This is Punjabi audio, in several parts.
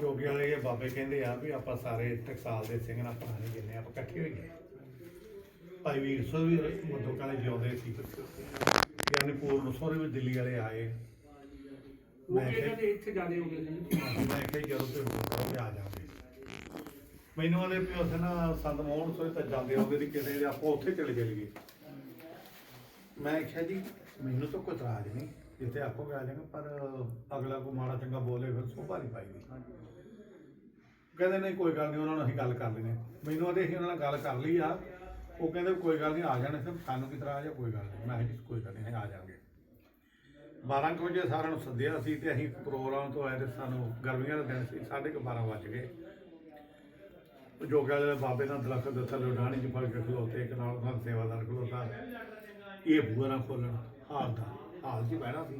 ਜੋਗੀ ਵਾਲੇ ਬਾਬੇ ਕਹਿੰਦੇ ਆ ਵੀ ਆਪਾਂ ਸਾਰੇ ਟਕਸਾਲ ਦੇ ਸਿੰਘ ਨਾਲ ਪੁਰਾਣੇ ਜਿੰਨੇ ਆਪਾਂ ਇਕੱਠੇ ਹੋਈਏ ਭਾਈ ਵੀਰ ਸੋ ਵੀ ਮਦੋਂ ਕਾਲੇ ਜਿਉਂਦੇ ਸੀ। ਯਾਨੀ ਪੂਰਨ ਸੋਰੇ ਵੀ ਦਿੱਲੀ ਵਾਲੇ ਆਏ। ਮੈਂ ਵੀ ਇਹਨਾਂ ਕਿਹਾ ਦੇ ਇੱਥੇ ਜਾਦੇ ਹੋ ਗਏ ਸੀ। ਮੈਂ ਕਿਹਾ ਜਦੋਂ ਤੇ ਆ ਮੈਨੂੰ ਉਹਦੇ ਵੀ ਉੱਥੇ ਨਾ ਸੰਤ ਮੋਹਨ ਸੋਏ ਤਾਂ ਜਾਂਦੇ ਹੋਗੇ ਦੀ ਦੇ ਆਪਾਂ ਉੱਥੇ ਚਲੇ ਚਲੀਏ ਮੈਂ ਕਿਹਾ ਜੀ ਮੈਨੂੰ ਤਾਂ ਕੋਈ ਇਤਰਾਜ਼ ਨਹੀਂ। ਜਿੱਥੇ ਆਪੋ ਆ ਜਾਏਗਾ ਪਰ ਅਗਲਾ ਕੋ ਮਾੜਾ ਚੰਗਾ ਬੋਲੇ ਫਿਰ ਸੋਭਾ ਨਹੀਂ ਪਾਈਦੀ ਕਹਿੰਦੇ ਨਹੀਂ ਕੋਈ ਗੱਲ ਨਹੀਂ ਉਹਨਾਂ ਨਾਲ ਅਸੀਂ ਗੱਲ ਕਰ ਲੈਨੇ ਮੈਨੂੰ ਉਹਦੇ ਅਸੀਂ ਉਹਨਾਂ ਨਾਲ ਗੱਲ ਕਰ ਲਈ ਆ। ਉਹ ਕਹਿੰਦੇ ਵੀ ਕੋਈ ਗੱਲ ਨਹੀਂ ਆ ਜਾਣੇ ਸਿਰ ਸਾਨੂੰ ਕੀ ਇਤਰਾਜ਼ ਆ ਕੋਈ ਗੱਲ ਨਹੀਂ। ਮੈਂ ਕਿਹਾ ਜੀ ਕੋਈ ਗੱਲ ਨਹੀਂ ਆ ਜਾਵਾਂਗੇ। 12 ਕੁ ਵਜੇ ਸਾਰਿਆਂ ਨੂੰ ਸੱਦਿਆ ਸੀ ਤੇ ਅਸੀਂ ਪ੍ਰੋਗਰਾਮ ਤੋਂ ਆਏ ਤੇ ਸਾਨੂੰ ਗਰਮੀਆਂ ਦਾ ਦਿਨ ਸੀ 12:30 ਵੱਜ ਗਏ। ਜੋਗਾ ਦੇ ਬਾਬੇ ਨਾਲ ਦਲਖਤ ਦੇ ਥੱਲੇ ਡਾਣੀ ਚ ਫੜ ਕੇ ਖਲੋਤੇ ਇੱਕ ਨਾਲ ਦਾ ਸੇਵਾਦਾਰ ਖਲੋਤਾ। ਇਹ ਬੂਹਾ ਨਾ ਖੋਲਣ ਹਾਲ ਦਾ। ਹਾਲ ਜੀ ਬਹਿਣਾ ਸੀ।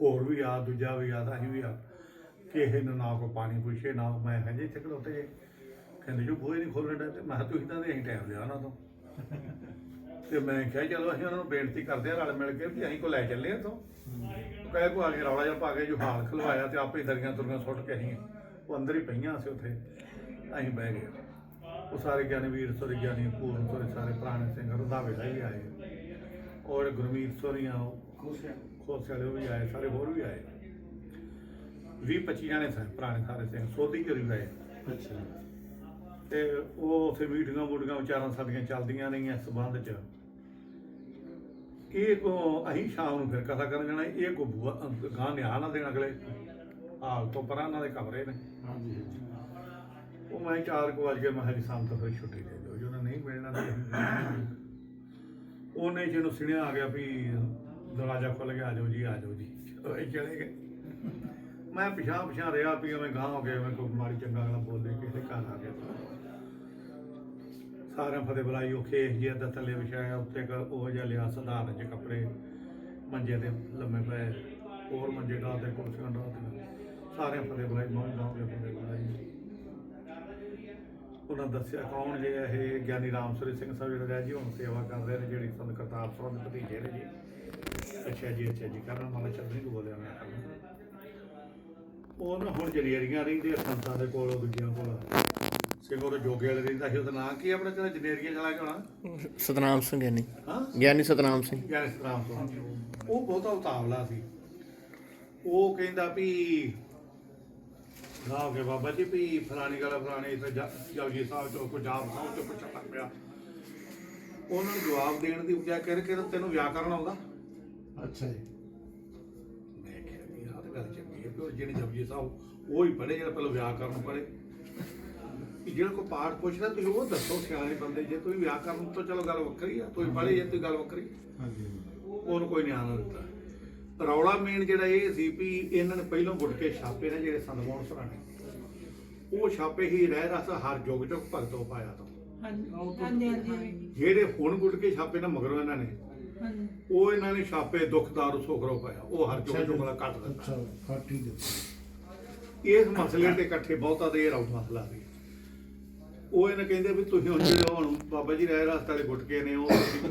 ਹੋਰ ਵੀ ਆ, ਦੂਜਾ ਵੀ ਆ, ਤਾਂ ਅਸੀਂ ਵੀ ਆ। ਕਿਸੇ ਨੂੰ ਨਾ ਕੋ ਪਾਣੀ ਪੁੱਛੇ, ਨਾ ਮੈਂ ਕਿਹਾ ਇੱਥੇ ਖਲੋਤੇ ਜੇ। ਕਹਿੰਦੇ ਜੋ ਬੂਹੇ ਨਹੀਂ ਖੋਲਣ ਤੇ ਮੈਂ ਕਿਹਾ ਤੁਸੀਂ ਤਾਂ ਦੇ ਅਸੀਂ ਟਾਈਮ ਲਿਆ ਉਹਨਾਂ ਤੋਂ। ਤੇ ਮੈਂ ਕਿਹਾ ਚਲੋ ਅਸੀਂ ਉਹਨਾਂ ਨੂੰ ਬੇਨਤੀ ਕਰਦੇ ਆ ਰਲ ਮਿਲ ਕੇ ਵੀ ਅਸੀਂ ਕੋ ਲੈ ਚੱਲੇ ਇੱਥੋਂ। ਉਹ ਕਹੇ ਕੋ ਆ ਕੇ ਰੌਲਾ ਜਿਹਾ ਪਾ ਕੇ ਜੋ ਹਾਲ ਖਲਵਾਇਆ ਤੇ ਆਪੇ ਦਰੀਆਂ ਤੁਰੀਆਂ ਸੁੱਟ ਕੇ ਅਸੀਂ ਉਹ ਅੰਦਰ ਹੀ ਪਈਆਂ ਸੀ ਉੱਥੇ। ਅਸੀਂ ਬਹਿ ਗਏ। ਉਹ ਸਾਰੇ ਗਿਆਨੀ ਵੀਰ, ਸੋਰੀ ਗਿਆਨੀ ਪੂਰਨ, ਸੋਰੀ ਸਾਰੇ ਪੁਰਾਣੇ ਸਿੰਘ, ਰੰਧਾਵੇ ਦਾ ਵੀ ਆਏ। ਔਰ ਗੁਰਮੀਤ ਸੋਰੀਆਂ ਖੋਸੇ ਵਾਲੇ ਉਹ ਵੀ ਆਏ ਸਾਰੇ ਹੋਰ ਵੀ ਆਏ। 20 25 ਜਾਣੇ ਸਨ ਪੁਰਾਣੇ ਸਾਰੇ ਸਿੰਘ ਸੋਧੀ ਕਰੀ ਗਏ। ਅੱਛਾ। ਤੇ ਉਹ ਉੱਥੇ ਮੀਟਿੰਗਾਂ ਮੂਟਿੰਗਾਂ ਵਿਚਾਰਾਂ ਸਾਡੀਆਂ ਚੱਲਦੀਆਂ ਰਹੀਆਂ ਸੰਬੰਧ ਚ। ਇਹ ਕੋ ਅਸੀਂ ਸ਼ਾਮ ਨੂੰ ਫਿਰ ਕਥਾ ਕਰਨ ਜਾਣਾ ਇਹ ਕੋ ਬੂਆ ਗਾਂ ਨਿਆ ਨਾ ਦੇਣ ਅਗਲੇ। ਹਾਲ ਤੋਂ ਪਰਾਂ ਉਹਨਾਂ ਦੇ ਕਮਰੇ ਨੇ। ਹਾਂਜੀ। ਉਹ ਮੈਂ 4 ਕੁ ਵਜ ਮੈਂ ਹਰੀ ਸ਼ਾਮ ਤੋਂ ਫਿਰ ਛੁੱਟੀ ਦੇ ਦਿਓ ਉਹਨਾਂ ਨਹੀਂ ਮਿਲਣਾ ਤੇ ਉਹਨੇ ਜਿਹਨੂੰ ਸੁਣਿਆ ਆ ਗਿਆ ਵੀ ਦਰਵਾਜ਼ਾ ਖੁੱਲ ਗਿਆ, ਆ ਜਾਓ ਜੀ, ਆ ਜਾਓ ਜੀ। ਇਹ ਚਲੇ ਗਏ। ਮੈਂ ਪਿਛਾਂ ਪਿਛਾਂ ਰਿਹਾ ਵੀ ਐਵੇਂ ਗਾਂ ਹੋ ਗਿਆ ਮੈਂ ਕੋਈ ਮਾੜੀ ਚੰਗਾ ਗਲਾ ਬੋਲੇ ਕਿਸੇ ਘਰ ਆ ਗਿਆ। ਸਾਰਿਆਂ ਫਤਿਹ ਬੁਲਾਈ ਉਹ ਖੇਸ ਜੀ ਦਾ ਥੱਲੇ ਵਿਛਾਇਆ ਉੱਤੇ ਉਹ ਜਿਹਾ ਲਿਆ ਸਧਾਰਨ ਜਿਹੇ ਕੱਪੜੇ, ਮੰਜੇ ਤੇ ਲੰਮੇ ਪਏ, ਹੋਰ ਮੰਜੇ ਡਾਲ ਤੇ ਕੁਰਸੀਆਂ ਡਾਲ ਸਾਰਿਆਂ ਫਤਿਹ ਬੁਲਾਈ ਮਾਂ ਗਾਂ ਕੇ ਉਹਨਾਂ ਦੱਸਿਆ ਕੌਣ ਜੇ ਇਹ ਗਿਆਨੀ ਰਾਮਸਰੀ ਸਿੰਘ ਸਾਹਿਬ ਜਿਹੜੇ ਰਹਿ ਜੀ ਹੁਣ ਸੇਵਾ ਕਰਦੇ ਨੇ ਜਿਹੜੀ ਸੰਤ ਕਰਤਾਰ ਸਿੰਘ ਦੇ ਭਤੀਜੇ ਨੇ ਜੀ। ਅੱਛਾ ਜੀ ਅੱਛਾ ਜੀ ਕਰਨ ਮਾਲਾ ਚੰਦਰੀ ਨੂੰ ਬੋਲਿਆ ਮੈਂ। ਉਹ ਨਾ ਹੁਣ ਜਨੇਰੀਆਂ ਰਹਿੰਦੇ ਆ ਸੰਤਾਂ ਦੇ ਕੋਲ ਦੂਜਿਆਂ ਕੋਲ। ਸਿੰਘ ਉਹ ਜੋਗੇ ਵਾਲੇ ਰਹਿੰਦਾ ਸੀ ਉਹਦਾ ਨਾਂ ਕੀ ਆਪਣਾ ਜਿਹੜਾ ਜਨੇਰੀਆਂ ਚਲਾ ਕੇ ਹੋਣਾ ਸਤਨਾਮ ਸਿੰਘ ਗਿਆਨੀ ਹਾਂ? ਗਿਆਨੀ ਸਤਨਾਮ ਸਿੰਘ। ਗਿਆਨੀ ਸਤਨਾਮ ਤੋਂ ਉਹ ਬਹੁਤਾ ਉਤਾਵਲਾ ਸੀ। ਉਹ ਕਹਿੰਦਾ ਵੀ ਨਾ ਕੇ ਬਾਬਾ ਜੀ ਵੀ ਫਲਾਣੀ ਗੱਲ ਫਲਾਣੀ ਤੇ ਜਲਜੀ ਸਾਹਿਬ ਕੋ ਜਾਪ ਸਾਹਿਬ ਚੋਂ ਪੁੱਛਣ ਲੱਗ ਪਿਆ। ਉਹਨਾਂ ਨੂੰ ਜਵਾਬ ਦੇਣ ਦੀ ਬਜਾਏ ਕਹਿ ਕਿ ਤੈਨੂੰ ਵਿਆਕਰਣ ਆਉਂਦਾ? ਅੱਛਾ ਜੀ। ਮੈਂ ਕਿਹਾ ਵੀ ਆਹ ਤਾਂ ਗੱਲ ਚੰਗੀ ਹੈ ਕਿ ਜਿਹੜੇ ਜਪਜੀ ਸਾਹਿਬ ਉਹ ਹੀ ਪੜ੍ਹੇ ਜਿਹੜਾ ਪਹਿਲਾਂ ਵਿਆਕਰਣ ਪੜ੍ਹੇ। ਜਿਹੜਾ ਕੋ ਪਾਠ ਪੁੱਛਦਾ ਤੁਸੀਂ ਉਹ ਦੱਸੋ ਸਿਆਣੇ ਬੰਦੇ ਜੇ ਤੁਸੀਂ ਵਿਆਕਰਣ ਤੋਂ ਚਲੋ ਗੱਲ ਵੱਖਰੀ ਆ ਤੁਸੀਂ ਪੜ੍ਹੇ ਜੇ ਤੁਸੀਂ ਗੱਲ ਵੱਖਰੀ ਹਾਂਜੀ। ਉਹਨੂੰ ਕੋਈ ਨਿਆਂ ਨਾ ਦਿੱਤਾ। ਰੌਲਾ ਮੇਨ ਜਿਹੜਾ ਇਹ ਸੀ ਵੀ ਇਹਨਾਂ ਨੇ ਪਹਿਲਾਂ ਗੁਟਕੇ ਛਾਪੇ ਨੇ ਜਿਹੜੇ ਸੰਦਮੋਹਨ ਸਰਾਣੇ ਉਹ ਛਾਪੇ ਹੀ ਰਹਿ ਰਸ ਹਰ ਜੁਗ ਜੁਗ ਭਗਤੋਂ ਪਾਇਆ ਤੋਂ। ਹਾਂਜੀ ਹਾਂਜੀ ਜਿਹੜੇ ਹੁਣ ਗੁਟਕੇ ਛਾਪੇ ਨਾ ਮਗਰੋਂ ਇਹਨਾਂ ਨੇ ਹਾਂਜੀ। ਉਹ ਇਹਨਾਂ ਨੇ ਛਾਪੇ ਦੁਖਦਾਰ ਸੁਖਰੋ ਪਾਇਆ। ਉਹ ਹਰ ਜੁਗ ਜੁਗ ਵਾਲਾ ਕੱਟ ਦਿੱਤਾ। ਅੱਛਾ ਫਾਟੀ ਦਿੱਤੀ। ਇਸ ਮਸਲੇ ਤੇ ਇਕੱਠੇ ਬਹੁਤਾ ਦੇ ਰੌ ਮਸਲਾ ਸੀ। ਉਹ ਇਹਨਾਂ ਕਹਿੰਦੇ ਵੀ ਤੁਸੀਂ ਹੁਣ ਜਿਹੜੇ ਹੁਣ ਬਾਬਾ ਜੀ ਰਹਿ ਰਸਤੇ ਵਾਲੇ ਗੁਟਕੇ ਨੇ ਉਹ ਤੁਸੀਂ ਛਾਪ